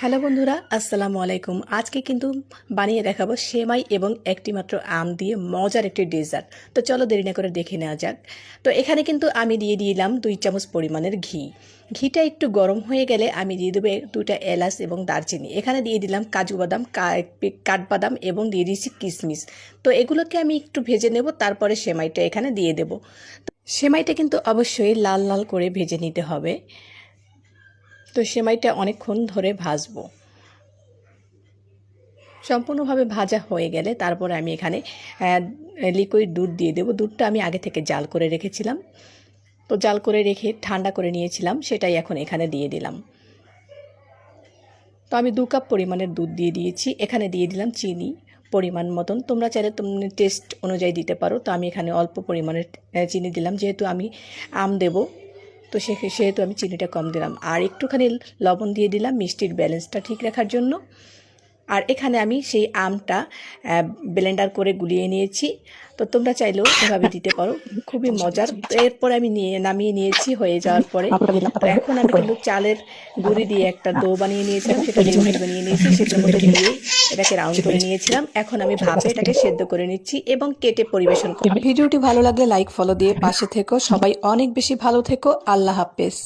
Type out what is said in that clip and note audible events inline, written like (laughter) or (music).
Hello বন্ধুরা, আসসালামু আলাইকুম। আজকে কিন্তু বানিয়ে দেখাবো সেমাই এবং একটি মাত্র আম দিয়ে মজার একটি ডেজার্ট। তো চলো দেরি না করে দেখে নেওয়া যাক। তো এখানে কিন্তু আমি দিয়ে দিলাম দুই চামচ পরিমাণের ঘি। ঘিটা একটু গরম হয়ে গেলে আমি দিয়ে দেবো দুটা এলাচ এবং দারচিনি। এখানে দিয়ে দিলাম কাজু বাদাম কাঠবাদাম এবং দিয়ে দিয়েছি কিশমিশ তো এগুলোকে আমি একটু ভেজে নেব, তারপরে সেমাইটা এখানে দিয়ে দেব। সেমাইটা কিন্তু অবশ্যই লাল লাল করে ভেজে নিতে হবে। তো সেমাইটা অনেকক্ষণ ধরে ভাজবো। সম্পূর্ণভাবে ভাজা হয়ে গেলে তারপরে আমি এখানে লিকুইড দুধ দিয়ে দেবো। দুধটা আমি আগে থেকে জাল করে রেখেছিলাম। তো জাল করে রেখে ঠান্ডা করে নিয়েছিলাম, সেটাই এখন এখানে দিয়ে দিলাম। তো আমি দু কাপ পরিমাণের দুধ দিয়ে দিয়েছি। এখানে দিয়ে দিলাম চিনি পরিমাণ মতন। তোমরা চাইলে তুমি টেস্ট অনুযায়ী দিতে পারো। তো আমি এখানে অল্প পরিমাণের চিনি দিলাম। যেহেতু আমি আম দেবো তো সেহেতু আমি চিনিটা কম দিলাম। আর একটুখানি লবণ দিয়ে দিলাম, মিষ্টির ব্যালেন্সটা ঠিক রাখার জন্য। আর এখানে আমি সেই আমটা ব্লেন্ডার করে গুলিয়ে নিয়েছি। তো তোমরা চাইলেও এভাবে (laughs) দিতে পারো। খুবই মজার। এরপর আমি নিয়ে নামিয়ে নিয়েছি হয়ে যাওয়ার পরে। তো এখন আমি কিন্তু চালের গুঁড়ি দিয়ে একটা দো বানিয়ে নিয়েছিলাম। সেটা লিকুইড বানিয়ে নিয়েছি। সেটার মধ্যে দিয়ে এটাকে রাউন্ড করে নিয়েছিলাম। এখন আমি ভাপে এটাকে সেদ্ধ করে নিচ্ছি এবং কেটে পরিবেশন করব। ভিডিওটি ভালো লাগলে লাইক ফলো দিয়ে পাশে থেকো। সবাই অনেক বেশি ভালো থেকো। আল্লাহ হাফেজ।